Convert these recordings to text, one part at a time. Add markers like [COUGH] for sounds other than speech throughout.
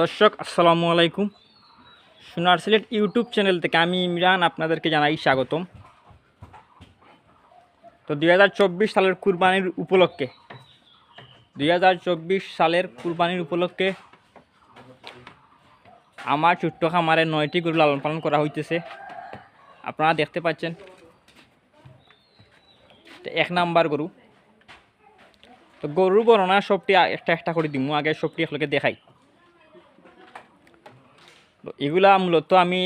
দর্শক, আসসালামু আলাইকুম। সোনার সিলেট ইউটিউব চ্যানেল থেকে আমি ইমরান আপনাদেরকে জানাই স্বাগতম। তো দুই হাজার চব্বিশ সালের কুরবানির উপলক্ষে, দুই হাজার চব্বিশ সালের কুরবানির উপলক্ষে আমার ছোট্ট খামারে নয়টি গরু লালন পালন করা হইতেছে। আপনারা দেখতে পাচ্ছেন এক নাম্বার গরু। তো গরুর বর্ণনা সবটি একটা একটা করে দিমু, আগে সবটি একলগে দেখাই। এগুলা মূলত আমি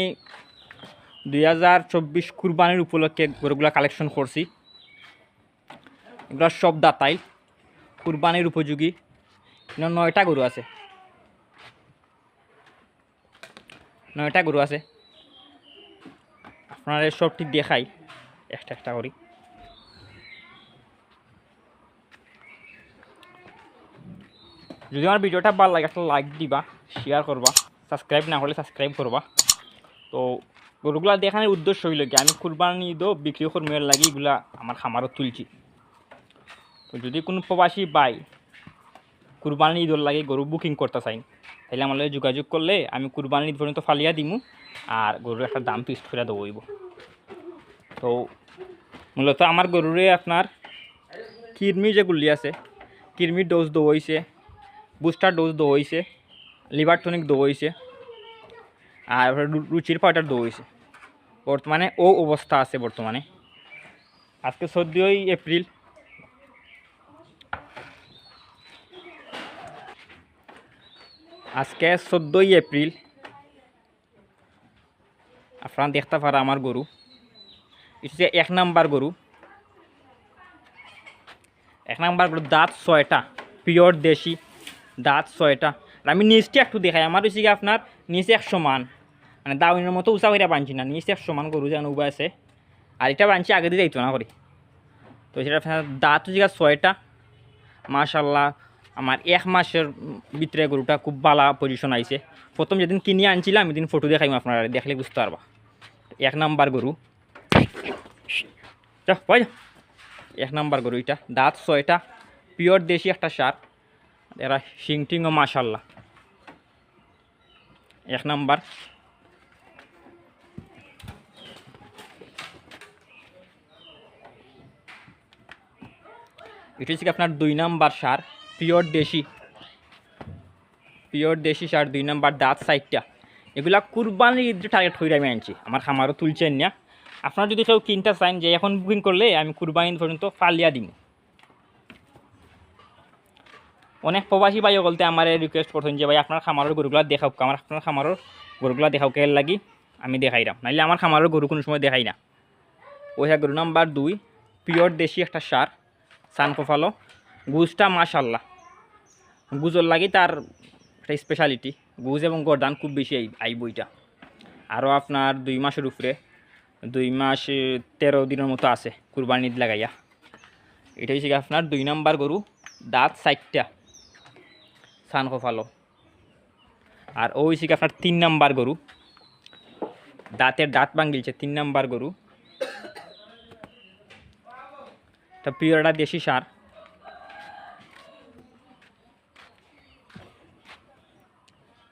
দুই হাজার চব্বিশ কুরবানির উপলক্ষে গরুগুলা কালেকশন করছি। এগুলো সব দাতাই কুরবানির উপযোগী। নয়টা গরু আছে। নয়টা গরু আছে। আপনারা সবটি দেখাই। একটা একটা করি। যদি আমার ভিডিওটা ভালো লাগে, একটা লাইক দিবা শেয়ার করবা। সাবস্ক্রাইব না হলে সাবস্ক্রাইব করবা। তো গরুগুলা দেখানোর উদ্দেশ্য হইল কি, আমি কুরবানি ঈদও বিক্রি কর্মের লাগে এগুলা আমার খামারও তুলছি। তো যদি কোনো প্রবাসী বাই কুরবানি ঈদর লাগে গরু বুকিং করতে চাই তাহলে আমার যোগাযোগ করলে আমি কুরবানি ঈদ পর্যন্ত ফালিয়া দিমু, আর গরুর একটা দাম ফিক্সড করে দেবো হইব। তো মূলত আমার গরুরে আপনার কিরমি যেগুলি আছে, কিরমির ডোজ দেওয়া হয়েছে বুস্টার ডোজ দেওয়া হয়েছে লিভার টনিক হয়েছে আর রুচির পাউডার হয়েছে বর্তমানে ও অবস্থা আছে বর্তমানে। আজকে চোদ্দোই এপ্রিল। আজকে চোদ্দোই এপ্রিল। আপনারা দেখতে পারা আমার গরু। এটা এক নাম্বার গরু। এক নাম্বার গরু, দাঁত ছয়টা। পিওর দেশি, দাঁত ছয়টা। আমি নিচটি একটু দেখাই, আমার হচ্ছে কি আপনার নিচে একশো মান। মানে দাউনের মতো উঁচা করে বানছি না, নিচে একশো মান গরু যেন উবা আছে। আর এটা বানছি আগে দিয়ে যাইতো না করি। তো সেটা দাঁত হচ্ছে ছয়টা। মাশাল্লাহ আমার এক মাসের ভিতরে গরুটা খুব ভালো পজিশন আইছে। প্রথম যেদিন কিনে আনছিলাম, আমি এদিন ফটো দেখাইম আপনারা, দেখলে বুঝতে পারবা। এক নাম্বার গরু। যা এক নাম্বার গরু এটা। দাঁত ছয়টা, পিওর দেশি একটা সার। এরা শিং টিংও মাশাল্লাহ এক নাম্বার। এটা হচ্ছে আপনার দুই নাম্বার সার, পিওর দেশি। পিওর দেশি সার, দুই নাম্বার দাঁত সাইডটা। এগুলা কুরবানির ঈদের টার্গেট হয়ে আমি আনছি, আমার খামারও তুলছেন না। আপনারা যদি কেউ কিনতে চান যে এখন বুকিং করলে আমি কুরবানি পর্যন্ত ফালিয়া দিব অনেক প্রবাসী ভাই বলতে আমার রিকোয়েস্ট করছেন যে, ভাই, আপনার খামারের গরুগুলা দেখাও আমার আপনার খামারের গরুগুলা দেখাও কে লাগি? আমি দেখাইলাম নাইলে আমার খামারের গরু কোনো সময় দেখাই না। ওই গরু নাম্বার দুই, পিওর দেশি একটা সার, সান সানকোফালো গুজটা মাশাল্লাহ। গুজর লাগি তার একটা স্পেশালিটি গুজ এবং গরদান খুব বেশি আই বইটা। আরও আপনার দুই মাসের উপরে, দুই মাস তেরো দিনের মতো আছে কুরবানি ঈদ লাগাইয়া। এটা হচ্ছে আপনার দুই নাম্বার গরু, দাঁত সাইটটা সানকোফালো আর ও গিয়ে আপনার তিন নাম্বার গরু। দাঁতের দাঁত ভাঙ্গিলছে তিন নাম্বার গরু। এটা পিওরটা দেশি সার।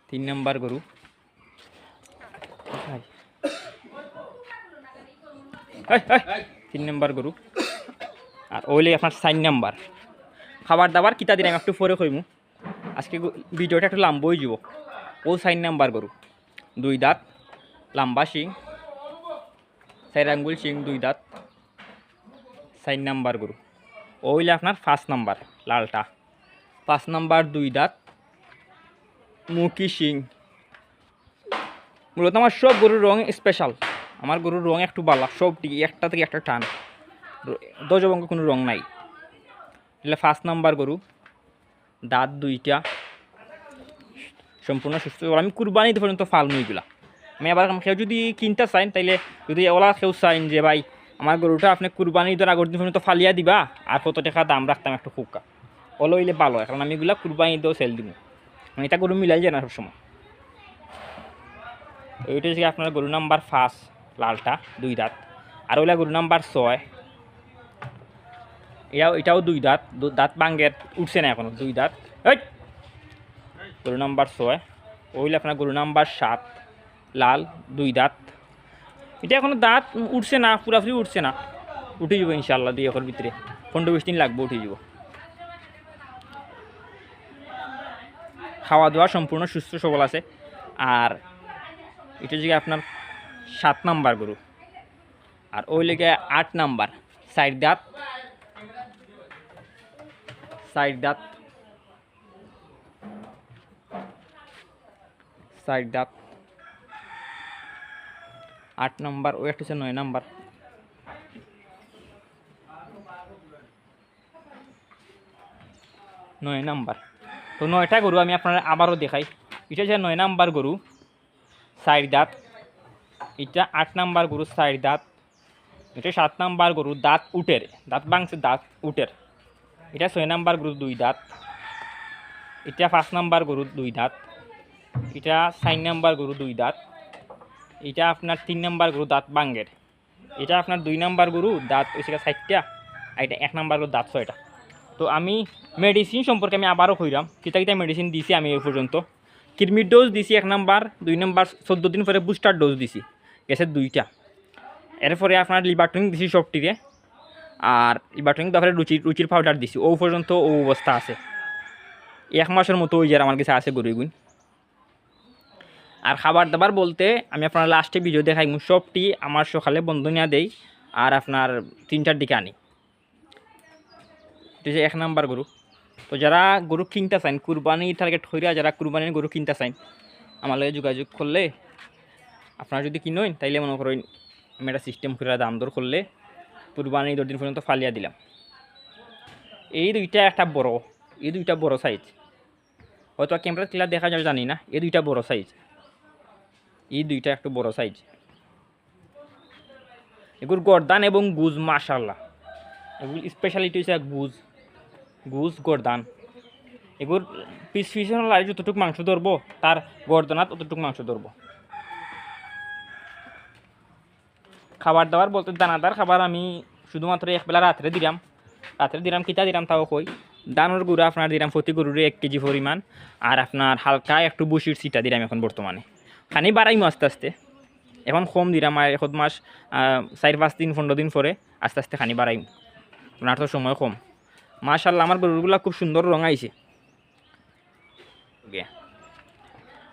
তিন নাম্বার গরু। তিন নাম্বার গরু। আর ওইলে আপনার চার নাম্বার। খাবার দাবার কিতা দিন আমি একটু পরে কইমু। আজকে ভিডিওটা একটু লাম্বই যাব ও চার নাম্বার গরু। দুই দাঁত, লাম্বা শিং, চার আঙ্গুল শিং, দুই দাঁত চার নাম্বার গরু। ও হইলে আপনার ফার্স্ট নাম্বার, লালটা। পাঁচ নাম্বার দুই দাঁত, মুখি শিং। মূলত আমার সব গরুর রং স্পেশাল আমার গরুর রং একটু বালা, সব টিকি একটা থেকে একটা টান। দজবঙ্গ কোনো রং নাই। এগুলো ফার্স্ট নাম্বার গরু। দাঁত দুইটা। সম্পূর্ণ সুস্থ। আমি কুরবানি পর্যন্ত ফালমু এগুলা। আমি আবার কেউ যদি কিনতে চাইন তাইলে যদি ওলা কেউ চাইন যে, ভাই, আমার গরুটা আপনি কুরবানি ঈদের আগর দিন পর্যন্ত ফালিয়া দিবা, আর কত টাকা দাম রাখতাম একটু ওলো হইলে ভালো হয়, কারণ আমি এগুলা কুরবানি ঈদেও সেল দিব। মানে এটা গরু মিলাই যায় না সবসময়। এইটা হচ্ছে আপনার গরু নাম্বার ফার্স্ট লালটা, দুই দাঁত। আর ওইলা গরু নাম্বার ছয় এটাও এটাও দুই দাঁত দাঁত বাঙ্গের উঠছে না এখনও, দুই দাঁত। এই! গরু নাম্বার ছয়। ওইলে আপনার গরু নাম্বার সাত। লাল, দুই দাঁত। এটা এখনও দাঁত উঠছে না, পুরাপুরি উঠছে না। উঠে যাব ইনশাল্লাহ দুই একর ভিতরে। পনেরো বিশ দিন লাগবে উঠে যাব। খাওয়া দাওয়া সম্পূর্ণ সুস্থ, সবল আছে। আর এটা যে আপনার সাত নাম্বার গরু। আর ওই লেগে আট নাম্বার। সাইড দাঁত। সাইড দাঁত সাইড দাঁত আট নাম্বার একটা হচ্ছে নয় নাম্বার। নয় নাম্বার। তো নয়টা গরু আমি আপনার আবারও দেখাই। এটা হচ্ছে নয় নাম্বার গরু, সাইড দাঁত এটা আট নাম্বার গরু, সাইড দাঁত এটা সাত নাম্বার গরু, দাঁত উটের। দাঁত বাংছে দাঁত উটের। এটা ছয় নাম্বার গরু দুই দাঁত। এটা পাঁচ নাম্বার গরু দুই দাঁত। এটা চার নাম্বার গরু দুই দাঁত। এটা আপনার তিন নাম্বার গরু দাঁত বাঙ্গের। এটা আপনার দুই নাম্বার গরু দাঁত হচ্ছে ষাটটা আর এটা এক নাম্বার গরু দাঁত ছয়টা। তো আমি মেডিসিন সম্পর্কে আমি আবারও কইরাম কিতা কিতা মেডিসিন দিছি আমি এই পর্যন্ত। কিডমির ডোজ দিছি এক নাম্বার, দুই নাম্বার, চোদ্দ দিন পরে বুস্টার ডোজ দিছি। গেছে দুইটা। এরপরে আপনার লিভার লিবারটনিক দিছি সবটিরে আর এবার লিবারটনিক তারপরে রুচির রুচির পাউডার দিছি। ও পর্যন্ত ও অবস্থা আছে। এক মাসের মতো ওই যে আমার কাছে আছে গরুগুন আর খাবার দাবার বলতে আমি আপনার লাস্টে ভিডিও দেখাই সবটি আমার সকালে বন্ধ নিয়ে দেই আর আপনার তিনটার দিকে আনি। এটা এক নাম্বার গরু। তো যারা গরু কিনতে চান, কুরবানি টার্গেট হইরা যারা কুরবানির গরু কিনতে চান, আমার লগে যোগাযোগ করলে, আপনারা যদি কিনেন তাইলে মনে করেন আমি একটা সিস্টেম করে দাম দর করলে কুরবানি ঈদের দিন পর্যন্ত ফালিয়া দিলাম। এই দুইটা একটা বড়, এই দুইটা বড় সাইজ হয়তো ক্যামেরা ক্লিয়ার দেখা যাবে জানি না। এই দুইটা বড় সাইজ এই দুইটা একটু বড় সাইজ এগুলো গরদান এবং গুজ মাশাল্লাহ এগুলো স্পেশালিটি হচ্ছে গুজ। গুজ, গরদান। এগুর পিস পিস লাগে যতটুকু মাংস ধরবো, তার গরদানাত অতটুকু মাংস ধরবো। খাবার দাবার বলতে দানাদার খাবার আমি শুধুমাত্র একবেলা রাত্রে দিলাম রাত্রে দিলাম কিতা দিলাম তাও কই? দানোর গুঁড়া আপনার দিলাম প্রতি গরুরে এক কেজি পরিমাণ। আর আপনার হালকা একটু বসির সিটা দিলাম এখন বর্তমানে। খানি বাড়াইমো আস্তে আস্তে। এখন কম দিলাম আর এখন মাস চার, পাঁচ দিন, পনেরো দিন পরে আস্তে আস্তে খানি বাড়াইম। আপনার তো সময় কম। মাশাল্লাহ আমার গরুগুলা খুব সুন্দর রঙ আইছে।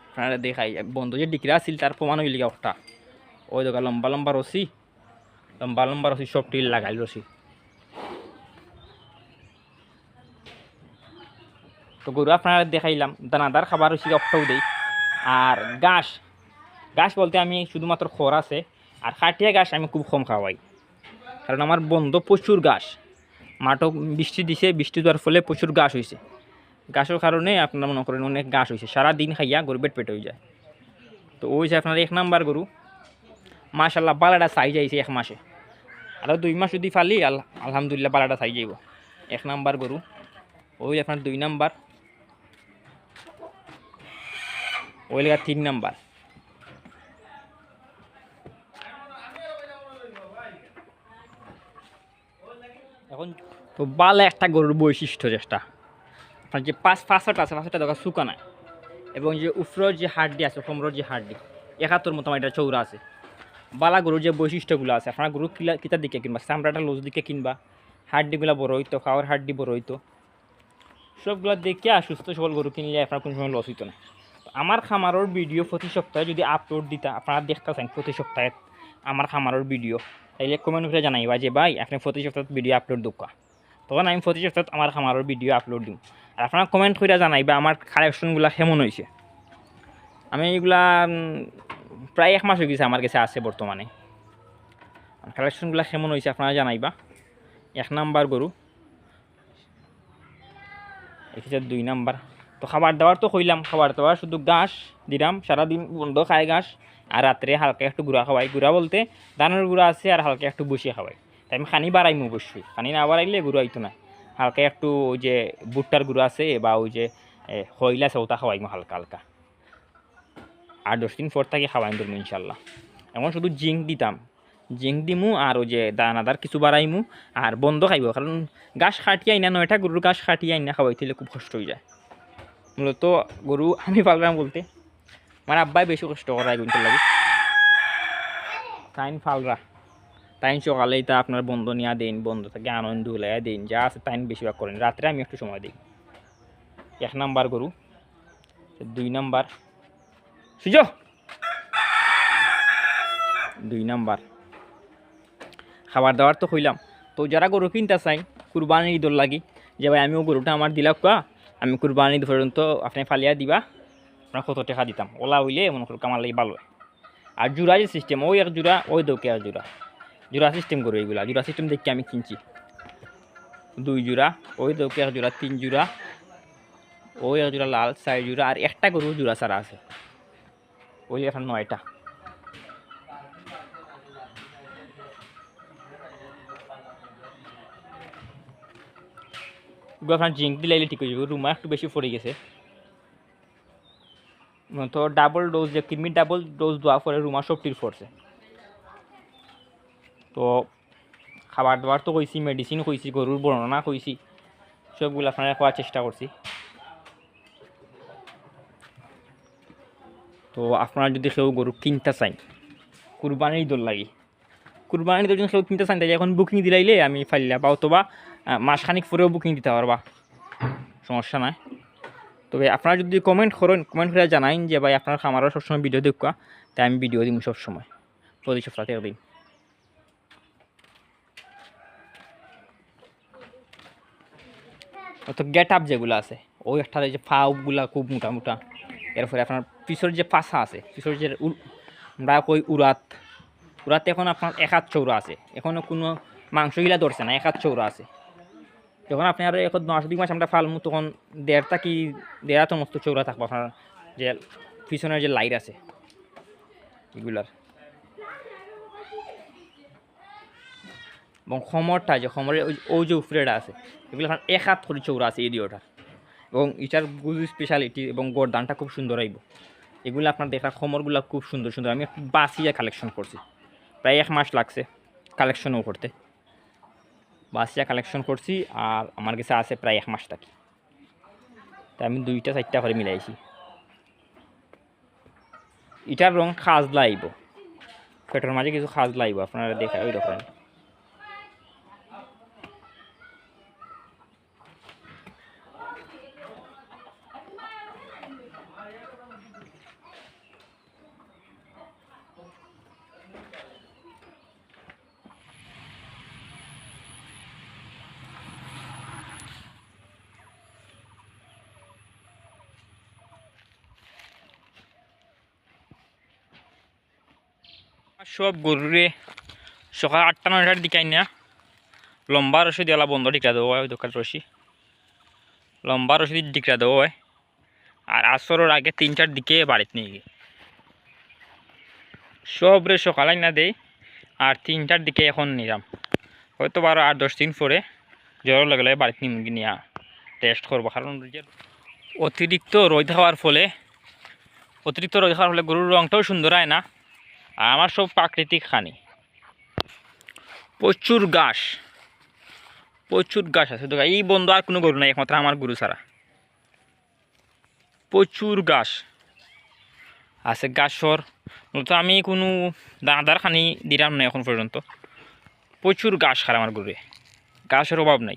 আপনারা দেখাই, বন্ধু যে ডিকরা আছিল তার প্রমাণ হইল একটা ওই দেখা লম্বা লম্বা রসি লম্বা লম্বা রসি সব টিল লাগাইল রসি তো গরু আপনারা দেখাইলাম দানাদার খাবার হচ্ছে একটাও দেই আর ঘাস ঘাস বলতে আমি শুধুমাত্র খড় আছে আর খাটিয়া ঘাস আমি খুব কম খাওয়াই কারণ আমার বন্ধ প্রচুর ঘাস মাঠও বৃষ্টি দিছে বৃষ্টি দেওয়ার ফলে প্রচুর ঘাস হয়েছে ঘাসের কারণে আপনারা মনে করেন অনেক ঘাস হয়েছে সারাদিন খাইয়া গরু পেট পেট হয়ে যায় তো ওই যে আপনার এক নাম্বার গরু মাশাল্লাহ বালাটা সাইজ আইছে এক মাসে আরও দুই মাস যদি ফালি, আল- আলহামদুলিল্লাহ বালাটা সাইজ যাইব। এক নাম্বার গরু। ওই আপনার দুই নাম্বার। ওই লেগা তিন নাম্বার। এখন তো বালে একটা গরুর বৈশিষ্ট্য যেটা। আপনার যে পাঁচ পাঁচটা আছে পাঁচটা দেখা শুকা নাই। এবং যে উফরোর যে হাড্ডি আছে, কোমরের যে হাড্ডি, একাত্তর মতো এটা চৌরা আছে। বালা গরুর যে বৈশিষ্ট্যগুলো আছে আপনার গরু কিলা কিতার দিকে কিনবা চামড়াটা লোজ দিকে কিনবা হাড্ডিগুলো বড় হইতো খাওয়ার হাড্ডি বড় হইতো। সবগুলো দেখে সুস্থ সবল গরু কিনলে আপনার কোনো সময় লস হইতো না। আমার খামারের ভিডিও প্রতি সপ্তাহে যদি আপলোড দিতা আপনারা দেখতেছেন প্রতি সপ্তাহে আমার খামারের ভিডিও তাইলে কমেন্ট করে জানাইবা যে ভাই আপনি প্রতি সপ্তাহে ভিডিও আপলোড দোকা তখন আমি প্রতি সপ্তাহে আমার খামারের ভিডিও আপলোড দিম। আর আপনারা কমেন্ট করে জানাইবা আমার কালেকশনগুলো কেমন হয়েছে আমি উম, প্রায় এক মাস হয়ে গেছে আমার কাছে আছে বর্তমানে। কালেকশনগুলো কেমন হয়েছে আপনারা জানাইবা। এক নাম্বার গরু। এসেছে দুই নাম্বার। তো খাবার দাবার তো কইলাম, খাবার দাবার শুধু ঘাস দিলাম সারাদিন বন্ধ খায় ঘাস, আর রাত্রে হালকা একটু গুঁড়া খাওয়াই। গুঁড়া বলতে ধানের গুঁড়া আছে আর হালকা একটু বসিয়ে খাওয়াই। তাই আমি খানি বাড়াইমু অবশ্যই, খানি না বাড়াইলে গুঁড়ো হইতো না। হালকা একটু ওই যে ভুট্টার গুঁড়ো আছে বা ওই যে হইলা আছে ওটা খাওয়াইমু হালকা হালকা। আর দশ দিন পর থেকে খাওয়াই ধরবো ইনশাল্লাহ। এমন শুধু জিঙ্ক দিতাম। জিঙ্ক দিমু আর ওই যে দানাদার কিছু বাড়াইমু আর বন্ধ খাইব। কারণ গাছ খাটিয়ে আইনা নয়টা গরুর গাছ খাটিয়ে আইনা খাওয়াইতে খুব কষ্ট হয়ে যায়। মূলত গরু [LAUGHS] আমি পারলাম বলতে, আমার আব্বাই বেশি কষ্ট করা এগুলো লাগে। তাইন ফালরা তাইন সকালে তা আপনার বন্ধ নিয়ে দিন, বন্ধ থেকে আনন্দ উলাই দিন, যা আছে তাইন বেশিরভাগ করেন। রাত্রে আমি একটু সময় দিই। এক নাম্বার গরু, দুই নাম্বার সুযোগ দুই নাম্বার। খাবার দাবার তো কইলাম তো যারা গরু কিনতে চাই কুরবানি ঈদর লাগি, যে ভাই আমিও গরুটা আমার দিলাম কা আমি কুরবানি ঈদ পর্যন্ত আপনি ফালিয়া দিবা, আপনার কত টাকা দিতাম। ওলা হইলে মনে করুক আমার লাগি ভালো আর জোড়া যে সিস্টেম ওই এক জোড়া ওই দৌকে আর জোড়া জোড়া সিস্টেম করো এইগুলা জোড়া সিস্টেম দেখি আমি কিনছি। দুই জোড়া ওই দৌকে এক জোড়া তিন জোড়া ওই এক জোড়া লাল, চার জোড়া আর একটা গরু জোড়া ছাড়া আছে। ওই এখন নয়টা। ওগুলো আপনার জিঙ্ক দিলে ঠিক হয়ে যাবে। রুমা একটু বেশি পড়ে গেছে। তো ডাবল ডোজ যে কিডনি ডাবল ডোজ দেওয়া পরে রুমা সবটির পড়ছে। তো খাবার দাবার তো কইছি মেডিসিন কইছি, গরুর বর্ণনা কইছি, সবগুলো আপনারা খাওয়ার চেষ্টা করছি। তো আপনারা যদি কেউ গরু কিনতে চান, কুরবানির ঈদর লাগি। কুরবানির ঈদের জন্য কেউ কিনতে চান, তাই এখন বুকিং দিলাইলে আমি ফাইলা বা অথবা মাসখানিক পরেও বুকিং দিতে পারবা। সমস্যা নাই। তবে আপনারা যদি কমেন্ট করেন কমেন্ট করে জানাইন যে ভাই আপনার খামারও সবসময় ভিডিও দেখা তাই আমি ভিডিও দিই সবসময়। প্রতি সপ্তাহে দিন। তো গেট আপ যেগুলো আছে, ওই একটা যে ফাউগুলা খুব মোটা মোটা। এরপরে আপনার পিছর যে পাশা আছে পিছর যে আমরা কই উড়াত উড়াতে এখন আপনার এক হাত চৌরা আছে। এখনও কোনো মাংসগুলা ধরছে না এক হাত চৌরা আছে। যখন আপনি আর এখন মাস দুই মাস আমরা ফালমু, তখন দেড়টা কি দেড়া তো মস্ত চৌরা থাকব আপনার যে পিছনের যে লাইট আছে, এগুলার। এবং খমরটা যে, খমরের ওই- যে উপরেটা আছে, এগুলো আপনার এক হাত করে চৌরা আছে এই দিওটা। এবং এটার গুজু স্পেশালিটি এবং গরদানটা খুব সুন্দর আইব এগুলো আপনার দেখা, খমরগুলো খুব সুন্দর সুন্দর। আমি একটু বাসিয়া কালেকশন করছি। প্রায় এক মাস লাগছে কালেকশনও করতে। বাসিয়া কালেকশন করছি আর আমার কাছে আছে প্রায় এক মাস থাকি। তাই আমি দুইটা, চারটা করে মিলাইছি। এটার রং খাজ লাইব পেটের মাঝে কিছু খাজ লাইব আপনারা দেখা ওই রকম। সব গরুরে সকাল আটটা, নয়টার দিকে আইনা। লম্বা রশি দেওয়া বন্ধ ডিকরা দেবো হয়, ওই দোকান রশি। লম্বা রশি দিয়ে ডিকরা দেবো হয়। আর আসরের আগে তিনটার দিকে বাড়িতে নিয়ে গিয়ে। সবরে সকাল আইনা দেই, আর তিনটার দিকে এখন নিলাম। হয়তো বারো আট, দশ দিন পরে জ্বর লাগলে বাড়িতে নিয়ে নিয়ে টেস্ট করব। কারণ অতিরিক্ত রোদ হওয়ার ফলে অতিরিক্ত রোদ হওয়ার ফলে গরুর রঙটাও সুন্দর হয় না। আর আমার সব প্রাকৃতিক খানি প্রচুর ঘাস। প্রচুর ঘাস আছে। তো এই বন্ধু আর কোনো গরু নাই, একমাত্র আমার গরু ছাড়া। প্রচুর ঘাস। আছে ঘাসর। মূলত আমি কোনো দানাদার খানি দিলাম না এখন পর্যন্ত। প্রচুর ঘাস খার আমার গরুরে। ঘাসের অভাব নাই।